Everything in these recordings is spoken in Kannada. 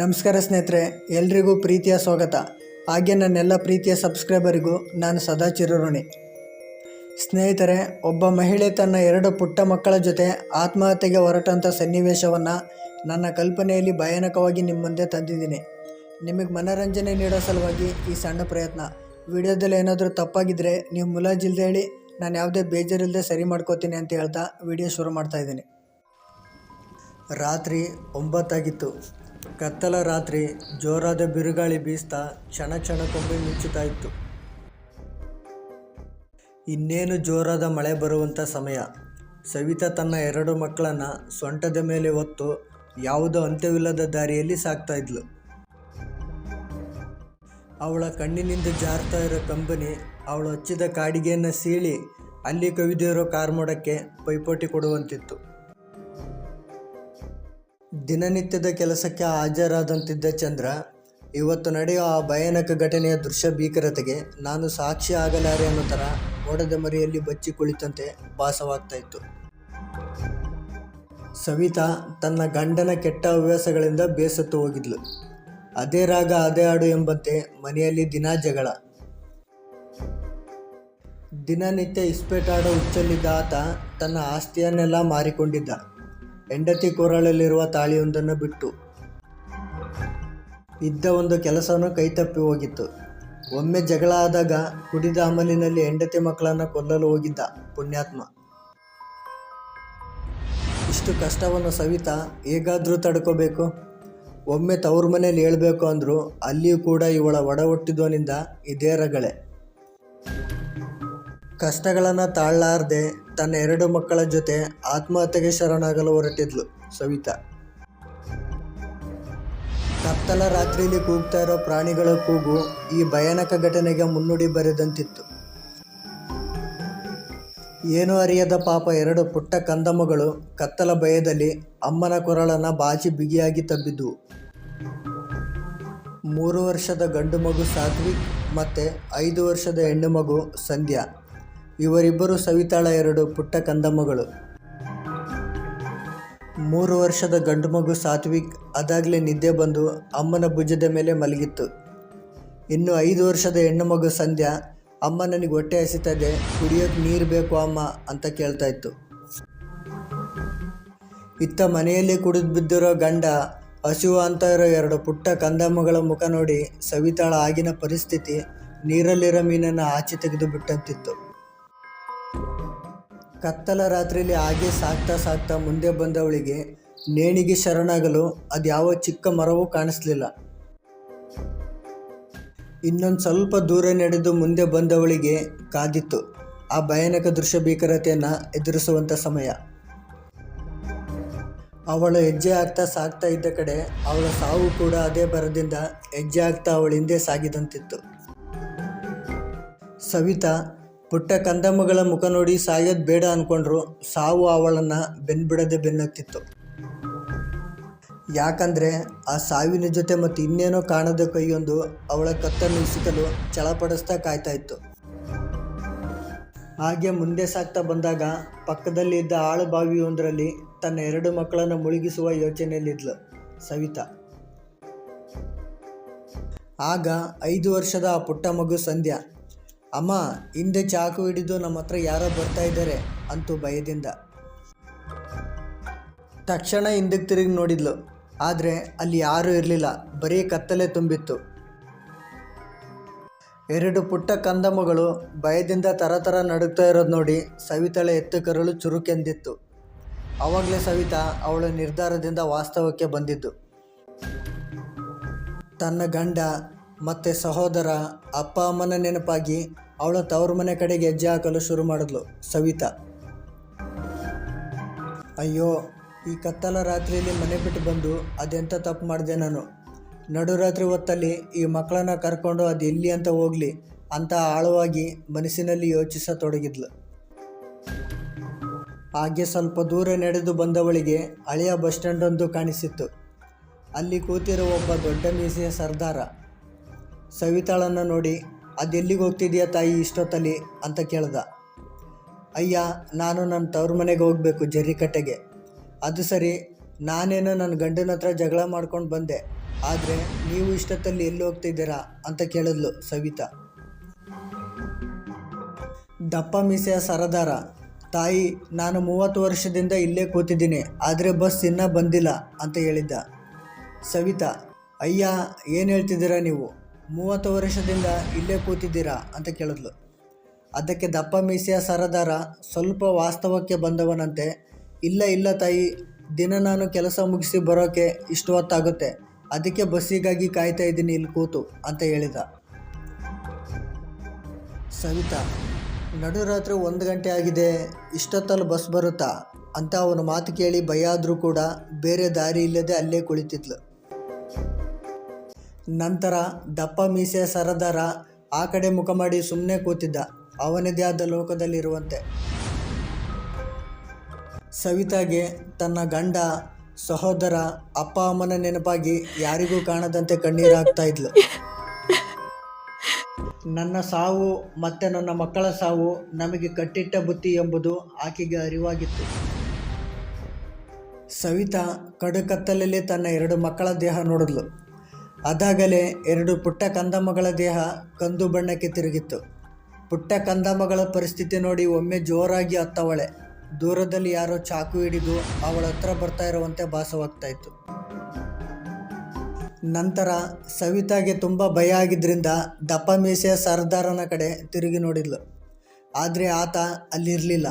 ನಮಸ್ಕಾರ ಸ್ನೇಹಿತರೆ, ಎಲ್ರಿಗೂ ಪ್ರೀತಿಯ ಸ್ವಾಗತ. ಹಾಗೆ ನನ್ನೆಲ್ಲ ಪ್ರೀತಿಯ ಸಬ್ಸ್ಕ್ರೈಬರಿಗೂ ನಾನು ಸದಾ ಚಿರಋಣಿ. ಸ್ನೇಹಿತರೆ, ಒಬ್ಬ ಮಹಿಳೆ ತನ್ನ ಎರಡು ಪುಟ್ಟ ಮಕ್ಕಳ ಜೊತೆ ಆತ್ಮಹತ್ಯೆಗೆ ಹೊರಟಂಥ ಸನ್ನಿವೇಶವನ್ನು ನನ್ನ ಕಲ್ಪನೆಯಲ್ಲಿ ಭಯಾನಕವಾಗಿ ನಿಮ್ಮ ಮುಂದೆ ತಂದಿದ್ದೀನಿ. ನಿಮಗೆ ಮನೋರಂಜನೆ ನೀಡೋ ಸಲುವಾಗಿ ಈ ಸಣ್ಣ ಪ್ರಯತ್ನ. ವಿಡಿಯೋದಲ್ಲಿ ಏನಾದರೂ ತಪ್ಪಾಗಿದ್ದರೆ ನೀವು ಮುಲಾಜಿಲ್ದೆ ಹೇಳಿ ನಾನು ಯಾವುದೇ ಬೇಜಾರಿಲ್ಲದೆ ಸರಿ ಮಾಡ್ಕೋತೀನಿ ಅಂತ ಹೇಳ್ತಾ ವಿಡಿಯೋ ಶುರು ಮಾಡ್ತಾ ಇದ್ದೀನಿ. ರಾತ್ರಿ ಒಂಬತ್ತಾಗಿತ್ತು. ಕತ್ತಲ ರಾತ್ರಿ ಜೋರಾದ ಬಿರುಗಾಳಿ ಬೀಸ್ತಾ ಕ್ಷಣ ಕ್ಷಣಕ್ಕೊಮ್ಮೆ ಮಿಂಚುತ್ತಾ ಇತ್ತು. ಇನ್ನೇನು ಜೋರಾದ ಮಳೆ ಬರುವಂಥ ಸಮಯ. ಸವಿತಾ ತನ್ನ ಎರಡು ಮಕ್ಕಳನ್ನು ಸೊಂಟದ ಮೇಲೆ ಹೊತ್ತು ಯಾವುದೋ ಅಂತ್ಯವಿಲ್ಲದ ದಾರಿಯಲ್ಲಿ ಸಾಕ್ತಾ ಇದ್ಲು. ಅವಳ ಕಣ್ಣಿನಿಂದ ಜಾರ್ತಾ ಇರೋ ಕಂಬನಿ ಅವಳು ಹಚ್ಚಿದ ಕಾಡಿಗೆಯನ್ನು ಸೀಳಿ ಅಲ್ಲಿ ಕವಿದಿರೋ ಕಾರ್ಮೋಡಕ್ಕೆ ಪೈಪೋಟಿ ಕೊಡುವಂತಿತ್ತು. ದಿನನಿತ್ಯದ ಕೆಲಸಕ್ಕೆ ಹಾಜರಾದಂತಿದ್ದ ಚಂದ್ರ, ಇವತ್ತು ನಡೆಯುವ ಆ ಭಯಾನಕ ಘಟನೆಯ ದೃಶ್ಯ ಭೀಕರತೆಗೆ ನಾನು ಸಾಕ್ಷಿ ಆಗಲಾರೆ ಅನ್ನೋ ಥರ ಮೋಡದ ಮರಿಯಲ್ಲಿ ಬಚ್ಚಿ ಕುಳಿತಂತೆ ಭಾಸವಾಗ್ತಾ ಇತ್ತು. ಸವಿತಾ ತನ್ನ ಗಂಡನ ಕೆಟ್ಟ ಹವ್ಯಾಸಗಳಿಂದ ಬೇಸತ್ತು ಹೋಗಿದ್ಲು. ಅದೇ ರಾಗ, ಅದೇ ಹಾಡು ಎಂಬಂತೆ ಮನೆಯಲ್ಲಿ ದಿನಾ ಜಗಳ. ದಿನನಿತ್ಯ ಇಸ್ಪೇಟಾಡೋ ಹುಚ್ಚಲ್ಲಿದ್ದ ಆತ ತನ್ನ ಆಸ್ತಿಯನ್ನೆಲ್ಲ ಮಾರಿಕೊಂಡಿದ್ದ. ಹೆಂಡತಿ ಕೊರಳಲ್ಲಿರುವ ತಾಳಿಯೊಂದನ್ನು ಬಿಟ್ಟು ಇದ್ದ ಒಂದು ಕೆಲಸವನ್ನು ಕೈತಪ್ಪಿ ಹೋಗಿತ್ತು. ಒಮ್ಮೆ ಜಗಳ ಆದಾಗ ಕುಡಿದ ಅಮಲಿನಲ್ಲಿ ಹೆಂಡತಿ ಮಕ್ಕಳನ್ನು ಕೊಲ್ಲಲು ಹೋಗಿದ್ದ ಪುಣ್ಯಾತ್ಮ. ಇಷ್ಟು ಕಷ್ಟವನ್ನು ಸವಿತಾ ಹೇಗಾದರೂ ತಡ್ಕೋಬೇಕು. ಒಮ್ಮೆ ತವ್ರ ಮನೇಲಿ ಹೇಳಬೇಕು ಅಂದರೂ, ಅಲ್ಲಿಯೂ ಕೂಡ ಇವಳ ಒಡ ಹುಟ್ಟಿದವನಿಂದ ಇದೇ ರಗಳೆ. ಕಷ್ಟಗಳನ್ನು ತಾಳಲಾರದೆ ತನ್ನ ಎರಡು ಮಕ್ಕಳ ಜೊತೆ ಆತ್ಮಹತ್ಯೆಗೆ ಶರಣಾಗಲು ಹೊರಟಿದ್ಲು ಸವಿತಾ. ಕತ್ತಲ ರಾತ್ರಿಯಲ್ಲಿ ಕೂಗ್ತಾ ಇರೋ ಪ್ರಾಣಿಗಳ ಕೂಗು ಈ ಭಯಾನಕ ಘಟನೆಗೆ ಮುನ್ನುಡಿ ಬರೆದಂತಿತ್ತು. ಏನೂ ಅರಿಯದ ಪಾಪ ಎರಡು ಪುಟ್ಟ ಕಂದಮ್ಮಗಳು ಕತ್ತಲ ಭಯದಲ್ಲಿ ಅಮ್ಮನ ಕೊರಳನ್ನು ಬಾಚಿ ಬಿಗಿಯಾಗಿ ತಬ್ಬಿದ್ವು. ಮೂರು ವರ್ಷದ ಗಂಡು ಮಗು ಸಾತ್ವಿಕ್ ಮತ್ತು ಐದು ವರ್ಷದ ಹೆಣ್ಣು ಮಗು ಸಂಧ್ಯಾ. ಇವರಿಬ್ಬರು ಸವಿತಾಳ ಎರಡು ಪುಟ್ಟ ಕಂದಮ್ಮಗಳು. ಮೂರು ವರ್ಷದ ಗಂಡು ಮಗು ಸಾತ್ವಿಕ್, ಅದಾಗಲೇ ನಿದ್ದೆ ಬಂದು ಅಮ್ಮನ ಭುಜದ ಮೇಲೆ ಮಲಗಿತ್ತು. ಇನ್ನು ಐದು ವರ್ಷದ ಹೆಣ್ಣು ಮಗು ಸಂಧ್ಯಾ ಅಮ್ಮ ನನಗೆ ಹೊಟ್ಟೆ ಹಸಿತದೆ, ಕುಡಿಯೋಕೆ ನೀರು ಬೇಕು ಅಮ್ಮ ಅಂತ ಕೇಳ್ತಾ ಇತ್ತು. ಇತ್ತ ಮನೆಯಲ್ಲಿ ಕುಡಿದು ಬಿದ್ದಿರೋ ಗಂಡ, ಹಸಿವು ಅಂತ ಇರೋ ಎರಡು ಪುಟ್ಟ ಕಂದಮ್ಮಗಳ ಮುಖ ನೋಡಿ ಸವಿತಾಳ ಆಗಿನ ಪರಿಸ್ಥಿತಿ ನೀರಲ್ಲಿರೋ ಮೀನನ್ನು ಆಚೆ ತೆಗೆದು ಬಿಟ್ಟಂತಿತ್ತು. ಕತ್ತಲ ರಾತ್ರಿಯಲ್ಲಿ ಹಾಗೆ ಸಾಕ್ತಾ ಸಾಕ್ತಾ ಮುಂದೆ ಬಂದವಳಿಗೆ ನೇಣಿಗೆ ಶರಣಾಗಲು ಅದ್ಯಾವ ಚಿಕ್ಕ ಮರವೂ ಕಾಣಿಸ್ಲಿಲ್ಲ. ಇನ್ನೊಂದು ಸ್ವಲ್ಪ ದೂರ ನಡೆದು ಮುಂದೆ ಬಂದವಳಿಗೆ ಕಾದಿತ್ತು. ಆ ಭಯಾನಕ ದೃಶ್ಯ ಭೀಕರತೆಯನ್ನು ಎದುರಿಸುವಂಥ ಸಮಯ. ಅವಳು ಹೆಜ್ಜೆ ಆಗ್ತಾ ಸಾಗ್ತಾ ಇದ್ದ ಕಡೆ ಅವಳ ಸಾವು ಕೂಡ ಅದೇ ಬರದಿಂದ ಹೆಜ್ಜೆ ಆಗ್ತಾ ಅವಳ ಹಿಂದೆ ಸಾಗಿದಂತಿತ್ತು. ಸವಿತಾ ಪುಟ್ಟ ಕಂದಮ್ಮಗಳ ಮುಖ ನೋಡಿ ಸಾಯೋದ್ ಬೇಡ ಅನ್ಕೊಂಡ್ರು. ಸಾವು ಅವಳನ್ನು ಬೆನ್ಬಿಡದೆ ಬೆನ್ನತ್ತಿತ್ತು. ಯಾಕಂದರೆ ಆ ಸಾವಿನ ಜೊತೆ ಮತ್ತು ಇನ್ನೇನೋ ಕಾಣದ ಕೈಯೊಂದು ಅವಳ ಕತ್ತನ್ನು ಇಸುಕಲು ಚಳಪಡಿಸ್ತಾ ಕಾಯ್ತಾ ಇತ್ತು. ಹಾಗೆ ಮುಂದೆ ಸಾಗ್ತಾ ಬಂದಾಗ ಪಕ್ಕದಲ್ಲಿ ಇದ್ದ ಆಳು ಬಾವಿಯೊಂದರಲ್ಲಿ ತನ್ನ ಎರಡು ಮಕ್ಕಳನ್ನು ಮುಳುಗಿಸುವ ಯೋಚನೆಯಲ್ಲಿದ್ಲು ಸವಿತಾ. ಆಗ ಐದು ವರ್ಷದ ಆ ಪುಟ್ಟ ಮಗು ಸಂಧ್ಯಾ ಅಮ್ಮ, ಹಿಂದೆ ಚಾಕು ಹಿಡಿದು ನಮ್ಮ ಹತ್ರ ಯಾರೋ ಬರ್ತಾ ಇದ್ದಾರೆ ಅಂತೂ ಭಯದಿಂದ. ತಕ್ಷಣ ಹಿಂದಕ್ಕೆ ತಿರುಗಿ ನೋಡಿದ್ಲು. ಆದರೆ ಅಲ್ಲಿ ಯಾರೂ ಇರಲಿಲ್ಲ. ಬರೀ ಕತ್ತಲೆ ತುಂಬಿತ್ತು. ಎರಡು ಪುಟ್ಟ ಕಂದಮಗಳು ಭಯದಿಂದ ತರತರ ನಡುಗ್ತಾ ಇರೋದು ನೋಡಿ ಸವಿತಾಳ ಎತ್ತು ಕರಳು ಚುರುಕೆಂದಿತ್ತು. ಆವಾಗಲೇ ಸವಿತಾ ಅವಳ ನಿರ್ಧಾರದಿಂದ ವಾಸ್ತವಕ್ಕೆ ಬಂದಿದ್ದು. ತನ್ನ ಗಂಡ ಮತ್ತು ಸಹೋದರ ಅಪ್ಪ ಅಮ್ಮನ ನೆನಪಾಗಿ ಅವಳ ತವ್ರ ಮನೆ ಕಡೆಗೆ ಹೆಜ್ಜೆ ಹಾಕಲು ಶುರು ಮಾಡಿದ್ಲು ಸವಿತಾ. ಅಯ್ಯೋ, ಈ ಕತ್ತಲ ರಾತ್ರಿಯಲ್ಲಿ ಮನೆ ಬಿಟ್ಟು ಬಂದು ಅದೆಂಥ ತಪ್ಪು ಮಾಡಿದೆ ನಾನು? ನಡುರಾತ್ರಿ ಹೊತ್ತಲ್ಲಿ ಈ ಮಕ್ಕಳನ್ನ ಕರ್ಕೊಂಡು ಅದು ಎಲ್ಲಿ ಅಂತ ಹೋಗಲಿ ಅಂತ ಆಳವಾಗಿ ಮನಸ್ಸಿನಲ್ಲಿ ಯೋಚಿಸತೊಡಗಿದ್ಲು. ಹಾಗೆ ಸ್ವಲ್ಪ ದೂರ ನಡೆದು ಬಂದವಳಿಗೆ ಹಳೆಯ ಬಸ್ ಸ್ಟ್ಯಾಂಡ್ ಒಂದು ಕಾಣಿಸಿತ್ತು. ಅಲ್ಲಿ ಕೂತಿರೋ ಒಬ್ಬ ದೊಡ್ಡ ಮೀಸೆಯ ಸರ್ದಾರ. ಸವಿತಾಳನ್ನು ನೋಡಿ ಅದೆಲ್ಲಿಗೆ ಹೋಗ್ತಿದ್ಯಾ ತಾಯಿ ಇಷ್ಟೊತ್ತಲ್ಲಿ ಅಂತ ಕೇಳ್ದ. ಅಯ್ಯ, ನಾನು ನನ್ನ ತವ್ರ ಮನೆಗೆ ಹೋಗಬೇಕು ಜರ್ರಿಕಟ್ಟೆಗೆ. ಅದು ಸರಿ, ನಾನೇನೋ ನನ್ನ ಗಂಡನ ಹತ್ರ ಜಗಳ ಮಾಡ್ಕೊಂಡು ಬಂದೆ. ಆದರೆ ನೀವು ಇಷ್ಟೊತ್ತಲ್ಲಿ ಎಲ್ಲಿ ಹೋಗ್ತಿದ್ದೀರಾ ಅಂತ ಕೇಳಿದ್ಲು ಸವಿತಾ. ದಪ್ಪ ಮೀಸೆಯ ಸರದಾರ. ತಾಯಿ, ನಾನು ಮೂವತ್ತು ವರ್ಷದಿಂದ ಇಲ್ಲೇ ಕೂತಿದ್ದೀನಿ, ಆದರೆ ಬಸ್ ಇನ್ನೂ ಬಂದಿಲ್ಲ ಅಂತ ಹೇಳಿದ್ದ. ಸವಿತಾ, ಅಯ್ಯ, ಏನು ಹೇಳ್ತಿದ್ದೀರಾ ನೀವು? ಮೂವತ್ತು ವರ್ಷದಿಂದ ಇಲ್ಲೇ ಕೂತಿದ್ದೀರಾ ಅಂತ ಕೇಳಿದ್ಲು. ಅದಕ್ಕೆ ದಪ್ಪ ಮೀಸೆಯ ಸರದಾರ ಸ್ವಲ್ಪ ವಾಸ್ತವಕ್ಕೆ ಬಂದವನಂತೆ, ಇಲ್ಲ ಇಲ್ಲ ತಾಯಿ, ದಿನ ನಾನು ಕೆಲಸ ಮುಗಿಸಿ ಬರೋಕ್ಕೆ ಇಷ್ಟು ಹೊತ್ತಾಗುತ್ತೆ, ಅದಕ್ಕೆ ಬಸ್ಸಿಗಾಗಿ ಕಾಯ್ತಾ ಇದ್ದೀನಿ ಇಲ್ಲಿ ಕೂತು ಅಂತ ಹೇಳಿದ. ಸವಿತಾ ನಡುರಾತ್ರಿ ಒಂದು ಗಂಟೆ ಆಗಿದೆ, ಇಷ್ಟೊತ್ತಲ್ಲಿ ಬಸ್ ಬರುತ್ತಾ? ಅಂತ ಅವನ ಮಾತು ಕೇಳಿ ಭಯ ಆದರೂ ಕೂಡ ಬೇರೆ ದಾರಿ ಇಲ್ಲದೆ ಅಲ್ಲೇ ಕುಳಿತಿದ್ಲು. ನಂತರ ದಪ್ಪ ಮೀಸೆ ಸರದಾರ ಆ ಕಡೆ ಮುಖ ಮಾಡಿ ಸುಮ್ಮನೆ ಕೂತಿದ್ದ. ಅವನದೇ ಆದ ಲೋಕದಲ್ಲಿರುವಂತೆ. ಸವಿತಾಗೆ ತನ್ನ ಗಂಡ, ಸಹೋದರ, ಅಪ್ಪ, ಅಮ್ಮನ ನೆನಪಾಗಿ ಯಾರಿಗೂ ಕಾಣದಂತೆ ಕಣ್ಣೀರು ಇದ್ಲು. ನನ್ನ ಸಾವು ಮತ್ತೆ ನನ್ನ ಮಕ್ಕಳ ಸಾವು ನಮಗೆ ಕಟ್ಟಿಟ್ಟ ಬುತ್ತಿ ಎಂಬುದು ಆಕೆಗೆ ಅರಿವಾಗಿತ್ತು. ಸವಿತಾ ಕಡುಕತ್ತಲಲ್ಲಿ ತನ್ನ ಎರಡು ಮಕ್ಕಳ ದೇಹ ನೋಡಿದ್ಲು. ಅದಾಗಲೇ ಎರಡು ಪುಟ್ಟ ಕಂದಮ್ಮಗಳ ದೇಹ ಕಂದು ಬಣ್ಣಕ್ಕೆ ತಿರುಗಿತ್ತು. ಪುಟ್ಟ ಕಂದಮ್ಮಗಳ ಪರಿಸ್ಥಿತಿ ನೋಡಿ ಒಮ್ಮೆ ಜೋರಾಗಿ ಅತ್ತವಳೆ. ದೂರದಲ್ಲಿ ಯಾರೋ ಚಾಕು ಹಿಡಿದು ಅವಳ ಹತ್ರ ಬರ್ತಾ ಇರುವಂತೆ ಭಾಸವಾಗ್ತಾಯಿತ್ತು. ನಂತರ ಸವಿತಾಗೆ ತುಂಬ ಭಯ ಆಗಿದ್ದರಿಂದ ದಪ್ಪ ಮೀಸೆಯ ಸರ್ದಾರನ ಕಡೆ ತಿರುಗಿ ನೋಡಿದ್ಲು. ಆದರೆ ಆತ ಅಲ್ಲಿರಲಿಲ್ಲ.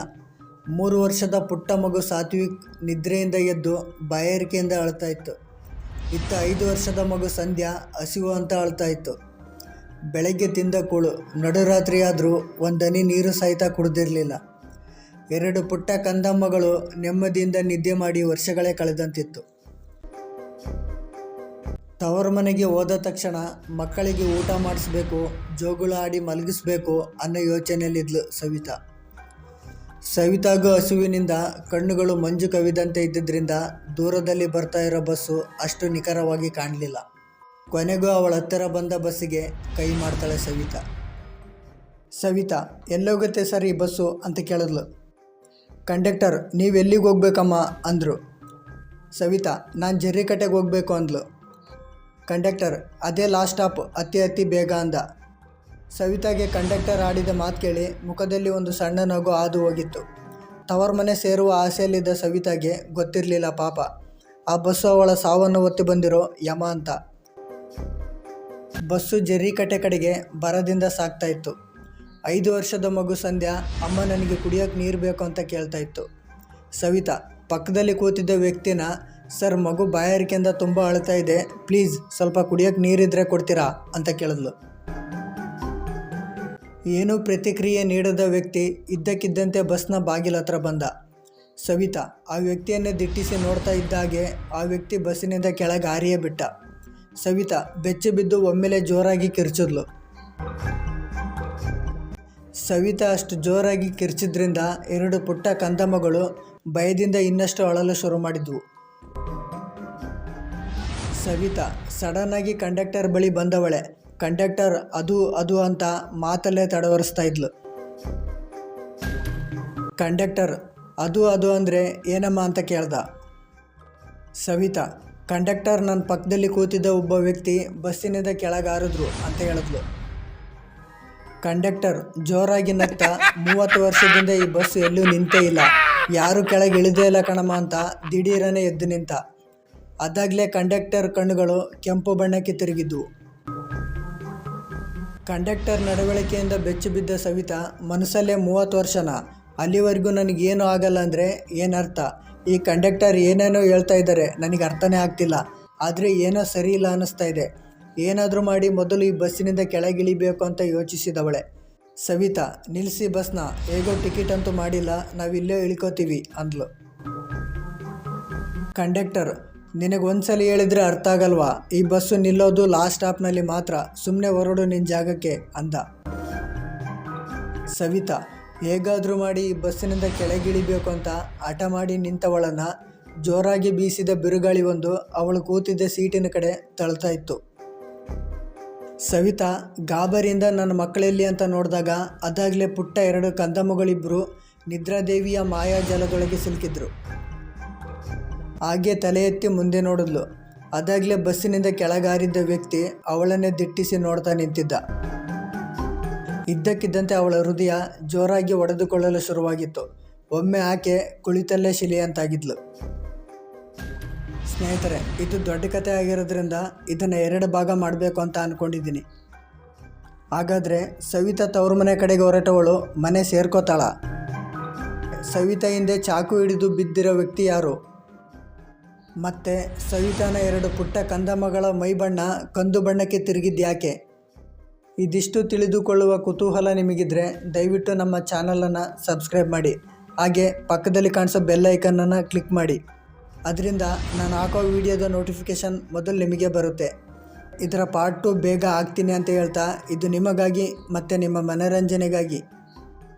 ಮೂರು ವರ್ಷದ ಪುಟ್ಟ ಮಗು ಸಾತ್ವಿಕ್ ನಿದ್ರೆಯಿಂದ ಎದ್ದು ಬಾಯಾರಿಕೆಯಿಂದ ಅಳ್ತಾ ಇತ್ತು ಇತ್ತ ಐದು ವರ್ಷದ ಮಗು ಸಂಧ್ಯಾ ಹಸಿವು ಅಂತ ಅಳ್ತಾ ಇತ್ತು. ಬೆಳಗ್ಗೆ ತಿಂದ ಕೂಳು ನಡುರಾತ್ರಿ ಆದರೂ ಒಂದನಿ ನೀರು ಸಹಿತ ಕುಡಿದಿರಲಿಲ್ಲ. ಎರಡು ಪುಟ್ಟ ಕಂದಮ್ಮಗಳು ನೆಮ್ಮದಿಯಿಂದ ನಿದ್ದೆ ಮಾಡಿ ವರ್ಷಗಳೇ ಕಳೆದಂತಿತ್ತು. ತವರ ಮನೆಗೆ ಹೋದ ತಕ್ಷಣ ಮಕ್ಕಳಿಗೆ ಊಟ ಮಾಡಿಸ್ಬೇಕು, ಜೋಗುಳ ಆಡಿ ಮಲಗಿಸ್ಬೇಕು ಅನ್ನೋ ಯೋಚನೆಯಲ್ಲಿದ್ಲು ಸವಿತಾ. ಸವಿತಾಗೂ ಹಸುವಿನಿಂದ ಕಣ್ಣುಗಳು ಮಂಜು ಕವಿದಂತೆ ಇದ್ದಿದ್ದರಿಂದ ದೂರದಲ್ಲಿ ಬರ್ತಾ ಇರೋ ಬಸ್ಸು ಅಷ್ಟು ನಿಖರವಾಗಿ ಕಾಣಲಿಲ್ಲ. ಕೊನೆಗೂ ಅವಳ ಹತ್ತಿರ ಬಂದ ಬಸ್ಸಿಗೆ ಕೈ ಮಾಡ್ತಾಳೆ ಸವಿತಾ. ಸವಿತಾ, ಎಲ್ಲೋಗುತ್ತೆ ಸರ್ ಈ ಬಸ್ಸು ಅಂತ ಕೇಳಿದ್ಲು. ಕಂಡಕ್ಟರ್, ನೀವು ಎಲ್ಲಿಗೆ ಹೋಗ್ಬೇಕಮ್ಮ? ಅಂದರು. ಸವಿತಾ, ನಾನು ಜರ್ರಿಕಟ್ಟೆಗೆ ಹೋಗಬೇಕು ಅಂದ್ಲು. ಕಂಡಕ್ಟರ್, ಅದೇ ಲಾಸ್ಟ್ ಸ್ಟಾಪ್ ಅತಿ ಅತಿ ಬೇಗ ಅಂದ. ಸವಿತಾಗೆ ಕಂಡಕ್ಟರ್ ಆಡಿದ ಮಾತು ಕೇಳಿ ಮುಖದಲ್ಲಿ ಒಂದು ಸಣ್ಣ ನಗು ಹಾದು ಹೋಗಿತ್ತು. ತವರ್ ಮನೆ ಸೇರುವ ಆಸೆಯಲ್ಲಿದ್ದ ಸವಿತಾಗೆ ಗೊತ್ತಿರಲಿಲ್ಲ ಪಾಪ. ಆ ಬಸ್ಸು ಅವಳ ಸಾವನ್ನು ಒತ್ತಿ ಬಂದಿರೋ ಯಮ ಅಂತ. ಬಸ್ಸು ಜರ್ರಿಕಟ್ಟೆ ಕಡೆಗೆ ಬರದಿಂದ ಸಾಕ್ತಾ ಇತ್ತು. ಐದು ವರ್ಷದ ಮಗು ಸಂಧ್ಯಾ ಅಮ್ಮ ನನಗೆ ಕುಡಿಯೋಕೆ ನೀರು ಬೇಕು ಅಂತ ಕೇಳ್ತಾ ಇತ್ತು. ಸವಿತಾ, ಪಕ್ಕದಲ್ಲಿ ಕೂತಿದ್ದ ವ್ಯಕ್ತಿನ, ಸರ್, ಮಗು ಬಾಯಾರಿಕೆಯಿಂದ ತುಂಬ ಅಳ್ತಾ ಇದೆ. ಪ್ಲೀಸ್, ಸ್ವಲ್ಪ ಕುಡಿಯೋಕೆ ನೀರಿದ್ರೆ ಕೊಡ್ತೀರಾ? ಅಂತ ಕೇಳಿದ್ಲು. ಏನೂ ಪ್ರತಿಕ್ರಿಯೆ ನೀಡದ ವ್ಯಕ್ತಿ ಇದ್ದಕ್ಕಿದ್ದಂತೆ ಬಸ್ನ ಬಾಗಿಲ ಹತ್ರ ಬಂದ. ಸವಿತಾ, ಆ ವ್ಯಕ್ತಿಯನ್ನೇ ದಿಟ್ಟಿಸಿ ನೋಡ್ತಾ ಇದ್ದಾಗೆ ಆ ವ್ಯಕ್ತಿ ಬಸ್ಸಿನಿಂದ ಕೆಳಗೆ ಹಾರಿಯೇ ಬಿಟ್ಟ. ಸವಿತಾ, ಬೆಚ್ಚಿ ಬಿದ್ದು ಒಮ್ಮೆಲೆ ಜೋರಾಗಿ ಕಿರ್ಚಿದ್ಲು. ಸವಿತಾ ಅಷ್ಟು ಜೋರಾಗಿ ಕಿರ್ಚಿದ್ರಿಂದ ಎರಡು ಪುಟ್ಟ ಕಂದಮ್ಮಗಳು ಭಯದಿಂದ ಇನ್ನಷ್ಟು ಅಳಲು ಶುರು ಮಾಡಿದ್ವು. ಸವಿತಾ, ಸಡನ್ನಾಗಿ ಕಂಡಕ್ಟರ್ ಬಳಿ ಬಂದವಳೆ. ಕಂಡಕ್ಟರ್ ಅದು ಅದು ಅಂತ ಮಾತಲ್ಲೇ ತಡವರಿಸ್ತಾ ಇದ್ಲು. ಕಂಡಕ್ಟರ್, ಅದು ಅದು ಅಂದರೆ ಏನಮ್ಮ ಅಂತ ಕೇಳ್ದ. ಸವಿತಾ, ಕಂಡಕ್ಟರ್ ನನ್ನ ಪಕ್ಕದಲ್ಲಿ ಕೂತಿದ್ದ ಒಬ್ಬ ವ್ಯಕ್ತಿ ಬಸ್ಸಿನಿಂದ ಕೆಳಗಾರಿದ್ರು ಅಂತ ಹೇಳಿದ್ಲು. ಕಂಡಕ್ಟರ್, ಜೋರಾಗಿ ನಗ್ತಾ, ಮೂವತ್ತು ವರ್ಷದಿಂದ ಈ ಬಸ್ ಎಲ್ಲೂ ನಿಂತೇ ಇಲ್ಲ. ಯಾರು ಕೆಳಗೆ ಇಳಿದೇ ಇಲ್ಲ ಕಣಮ್ಮ ಅಂತ ದಿಢೀರನೇ ಎದ್ದು ನಿಂತ. ಅದಾಗಲೇ ಕಂಡಕ್ಟರ್ ಕಣ್ಣುಗಳು ಕೆಂಪು ಬಣ್ಣಕ್ಕೆ ತಿರುಗಿದ್ವು. ಕಂಡಕ್ಟರ್ ನಡವಳಿಕೆಯಿಂದ ಬೆಚ್ಚಿ ಬಿದ್ದ ಸವಿತಾ ಮನಸ್ಸಲ್ಲೇ ಮೂವತ್ತು ವರ್ಷನ. ಅಲ್ಲಿವರೆಗೂ ನನಗೇನು ಆಗಲ್ಲ ಅಂದರೆ ಏನರ್ಥ? ಈ ಕಂಡಕ್ಟರ್ ಏನೇನೋ ಹೇಳ್ತಾ ಇದ್ದಾರೆ, ನನಗೆ ಅರ್ಥನೇ ಆಗ್ತಿಲ್ಲ. ಆದರೆ ಏನೋ ಸರಿ ಇಲ್ಲ ಅನ್ನಿಸ್ತಾ ಇದೆ. ಏನಾದರೂ ಮಾಡಿ ಮೊದಲು ಈ ಬಸ್ಸಿನಿಂದ ಕೆಳಗಿಳಿಬೇಕು ಅಂತ ಯೋಚಿಸಿದವಳೆ. ಸವಿತಾ ನಿಲ್ಲಿಸಿ ಬಸ್ನ. ಹೇಗೋ ಟಿಕೆಟ್ ಅಂತೂ ಮಾಡಿಲ್ಲ, ನಾವಿಲ್ಲೇ ಇಳ್ಕೋತೀವಿ ಅಂದ್ಲು. ಕಂಡಕ್ಟರ್ ನಿನಗೆ ಹೇಳಿದ್ರೆ ಹೇಳಿದರೆ ಅರ್ಥ ಆಗಲ್ವಾ ಈ ಬಸ್ಸು ನಿಲ್ಲೋದು ಲಾಸ್ಟ್ ಸ್ಟಾಪ್ನಲ್ಲಿ ಮಾತ್ರ. ಸುಮ್ಮನೆ ಹೊರಡು ನಿನ್ನ ಜಾಗಕ್ಕೆ ಅಂದ. ಸವಿತಾ, ಹೇಗಾದರೂ ಮಾಡಿ ಈ ಬಸ್ಸಿನಿಂದ ಕೆಳಗಿಳಿಬೇಕು ಅಂತ ಹಠ ಮಾಡಿ ನಿಂತವಳನ್ನು ಜೋರಾಗಿ ಬೀಸಿದ ಬಿರುಗಾಳಿ ಒಂದು ಅವಳು ಕೂತಿದ್ದ ಸೀಟಿನ ಕಡೆ ತಳ್ತಾ ಇತ್ತು. ಸವಿತಾ, ಗಾಬರಿಯಿಂದ ನನ್ನ ಮಕ್ಕಳೆಲ್ಲಿ ಅಂತ ನೋಡಿದಾಗ ಅದಾಗಲೇ ಪುಟ್ಟ ಎರಡು ಕಂದಮ್ಮಗಳಿಬ್ಬರು ನಿದ್ರಾದೇವಿಯ ಮಾಯಾಜಾಲದೊಳಗೆ ಸಿಲುಕಿದ್ರು. ಹಾಗೆ ತಲೆ ಎತ್ತಿ ಮುಂದೆ ನೋಡಿದ್ಲು. ಅದಾಗಲೇ ಬಸ್ಸಿನಿಂದ ಕೆಳಗಾರಿದ್ದ ವ್ಯಕ್ತಿ ಅವಳನ್ನೇ ದಿಟ್ಟಿಸಿ ನೋಡ್ತಾ ನಿಂತಿದ್ದ. ಇದ್ದಕ್ಕಿದ್ದಂತೆ ಅವಳ ಹೃದಯ ಜೋರಾಗಿ ಒಡೆದುಕೊಳ್ಳಲು ಶುರುವಾಗಿತ್ತು. ಒಮ್ಮೆ ಆಕೆ ಕುಳಿತಲ್ಲೇ ಶಿಲೆಯಂತಾಗಿದ್ಲು. ಸ್ನೇಹಿತರೆ, ಇದು ದೊಡ್ಡ ಕತೆ ಆಗಿರೋದ್ರಿಂದ ಇದನ್ನು ಎರಡು ಭಾಗ ಮಾಡಬೇಕು ಅಂತ ಅಂದ್ಕೊಂಡಿದ್ದೀನಿ ಹಾಗಾದರೆ ಸವಿತಾ ತವ್ರ ಮನೆ ಕಡೆಗೆ ಹೊರಟವಳು, ಮನೆ ಸೇರ್ಕೋತಾಳ. ಸವಿತಾ ಹಿಂದೆ ಚಾಕು ಹಿಡಿದು ಬಿದ್ದಿರೋ ವ್ಯಕ್ತಿ ಯಾರು? ಮತ್ತು ಸವಿತಾನ ಎರಡು ಪುಟ್ಟ ಕಂದಮಗಳ ಮೈಬಣ್ಣ ಕಂದು ಬಣ್ಣಕ್ಕೆ ತಿರುಗಿದ್ಯಾಕೆ? ಇದಿಷ್ಟು ತಿಳಿದುಕೊಳ್ಳುವ ಕುತೂಹಲ ನಿಮಗಿದ್ರೆ ದಯವಿಟ್ಟು ನಮ್ಮ ಚಾನಲನ್ನು ಸಬ್ಸ್ಕ್ರೈಬ್ ಮಾಡಿ. ಹಾಗೆ ಪಕ್ಕದಲ್ಲಿ ಕಾಣಿಸೋ ಬೆಲ್ ಐಕನ್ನನ್ನು ಕ್ಲಿಕ್ ಮಾಡಿ. ಅದರಿಂದ ನಾನು ಹಾಕೋ ವಿಡಿಯೋದ ನೋಟಿಫಿಕೇಷನ್ ಮೊದಲು ನಿಮಗೆ ಬರುತ್ತೆ. ಇದರ ಪಾರ್ಟ್ ಟು ಬೇಗ ಆಗ್ತೀನಿ ಅಂತ ಹೇಳ್ತಾ, ಇದು ನಿಮಗಾಗಿ ಮತ್ತು ನಿಮ್ಮ ಮನೋರಂಜನೆಗಾಗಿ.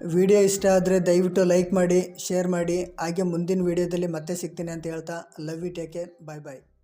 ವಿಡಿಯೋ ಇಷ್ಟ ಆದರೆ ದಯವಿಟ್ಟು ಲೈಕ್ ಮಾಡಿ, ಶೇರ್ ಮಾಡಿ. ಹಾಗೆ ಮುಂದಿನ ವಿಡಿಯೋದಲ್ಲಿ ಮತ್ತೆ ಸಿಗ್ತೀನಿ ಅಂತ ಹೇಳ್ತಾ, love you, take care, bye bye.